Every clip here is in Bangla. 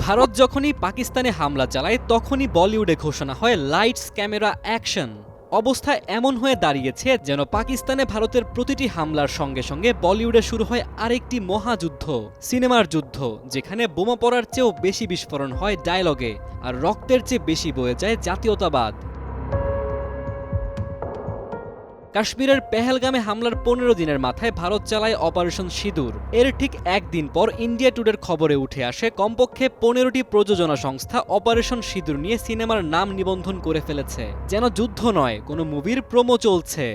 ভারত যখনই পাকিস্তানে হামলা চালায়, তখনই বলিউডে ঘোষণা হয় লাইটস ক্যামেরা অ্যাকশন। অবস্থা এমন হয়ে দাঁড়িয়েছে যেন পাকিস্তানে ভারতের প্রতিটি হামলার সঙ্গে সঙ্গে বলিউডে শুরু হয় আরেকটি মহাযুদ্ধ, সিনেমার যুদ্ধ, যেখানে বোমা পড়ার চেয়েও বেশি বিস্ফোরণ হয় ডায়লগে, আর রক্তের চেয়ে বেশি বয়ে যায় জাতীয়তাবাদ। কাশ্মীরের পেহেলগামে হামলার পনেরো দিনের মাথায় ভারত চালায় অপারেশন সিঁদুর। এর ঠিক একদিন পর ইন্ডিয়া টুডের খবরে উঠে আসে, কমপক্ষে পনেরোটি প্রযোজনা সংস্থা অপারেশন সিঁদুর নিয়ে সিনেমার নাম নিবন্ধন করে ফেলেছে। যেন যুদ্ধ নয়, কোনো মুভির প্রোমো চলছে।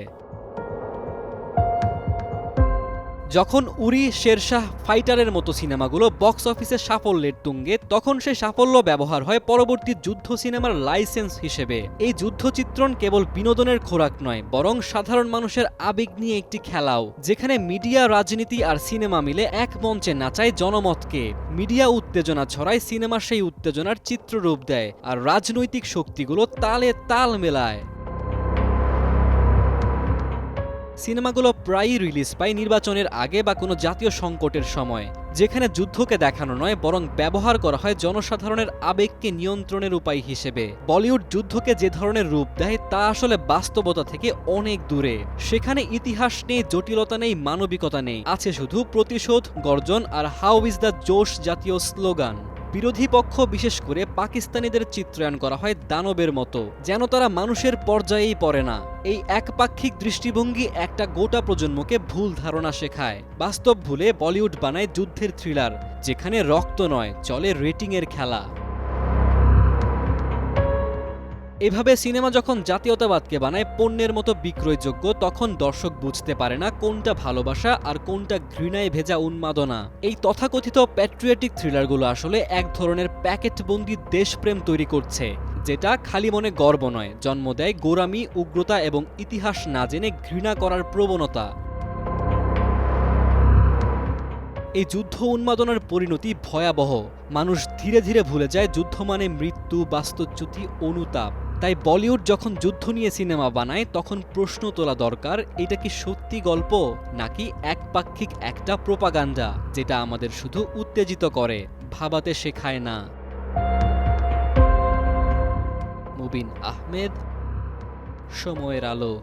যখন উরি শেরশাহ ফাইটারের মতো সিনেমাগুলো বক্স অফিসে সাফল্যের তুঙ্গে, তখন সে সাফল্য ব্যবহার হয় পরবর্তী যুদ্ধ সিনেমার লাইসেন্স হিসেবে। এই যুদ্ধ চিত্রণ কেবল বিনোদনের খোরাক নয়, বরং সাধারণ মানুষের আবেগ নিয়ে একটি খেলাও, যেখানে মিডিয়া, রাজনীতি আর সিনেমা মিলে এক মঞ্চে নাচায় জনমতকে। মিডিয়া উত্তেজনা ছড়ায় সিনেমা সেই উত্তেজনার চিত্ররূপ দেয়, আর রাজনৈতিক শক্তিগুলো তালে তাল মেলায়। সিনেমাগুলো প্রায়ই রিলিজ পায় নির্বাচনের আগে বা কোনো জাতীয় সংকটের সময়, যেখানে যুদ্ধকে দেখানো নয়, বরং ব্যবহার করা হয় জনসাধারণের আবেগকে নিয়ন্ত্রণের উপায় হিসেবে। বলিউড যুদ্ধকে যে ধরনের রূপ দেয়, তা আসলে বাস্তবতা থেকে অনেক দূরে। সেখানে ইতিহাস নেই, জটিলতা নেই, মানবিকতা নেই। আছে শুধু প্রতিশোধ, গর্জন আর হাউ ইজ দ্য জোশ জাতীয় স্লোগান। বিরোধী পক্ষ, বিশেষ করে পাকিস্তানিদের চিত্রায়ন করা হয় দানবের মতো, যেন তারা মানুষের পর্যায়েই পড়ে না। এই একপাক্ষিক দৃষ্টিভঙ্গি একটা গোটা প্রজন্মকে ভুল ধারণা শেখায়। বাস্তব ভুলে বলিউড বানায় যুদ্ধের থ্রিলার, যেখানে রক্ত নয়, চলে রেটিংয়ের খেলা। এভাবে সিনেমা যখন জাতীয়তাবাদকে বানায়, পণ্যের মতো বিক্রয়যোগ্য, তখন দর্শক বুঝতে পারে না কোনটা ভালোবাসা আর কোনটা ঘৃণায় ভেজা উন্মাদনা। এই তথাকথিত প্যাট্রিয়টিক থ্রিলারগুলো আসলে এক ধরনের প্যাকেটবন্দি দেশপ্রেম তৈরি করছে, যেটা খালি মনে গর্ব নয়। জন্ম দেয় গোরামি, উগ্রতা এবং ইতিহাস না জেনে ঘৃণা করার প্রবণতা। এই যুদ্ধ উন্মাদনার পরিণতি ভয়াবহ। মানুষ ধীরে ধীরে ভুলে যায়, যুদ্ধ মানে মৃত্যু, বাস্তুচ্যুতি, অনুতাপ। তাই বলিউড যখন যুদ্ধ নিয়ে সিনেমা বানায়, তখন প্রশ্ন তোলা দরকার, এটা কি সত্যি গল্প, নাকি একপাক্ষিক একটা প্রোপাগান্ডা, যেটা আমাদের শুধু উত্তেজিত করে, ভাবাতে শেখায় না? মুবিন আহমেদ, সময়ের আলো।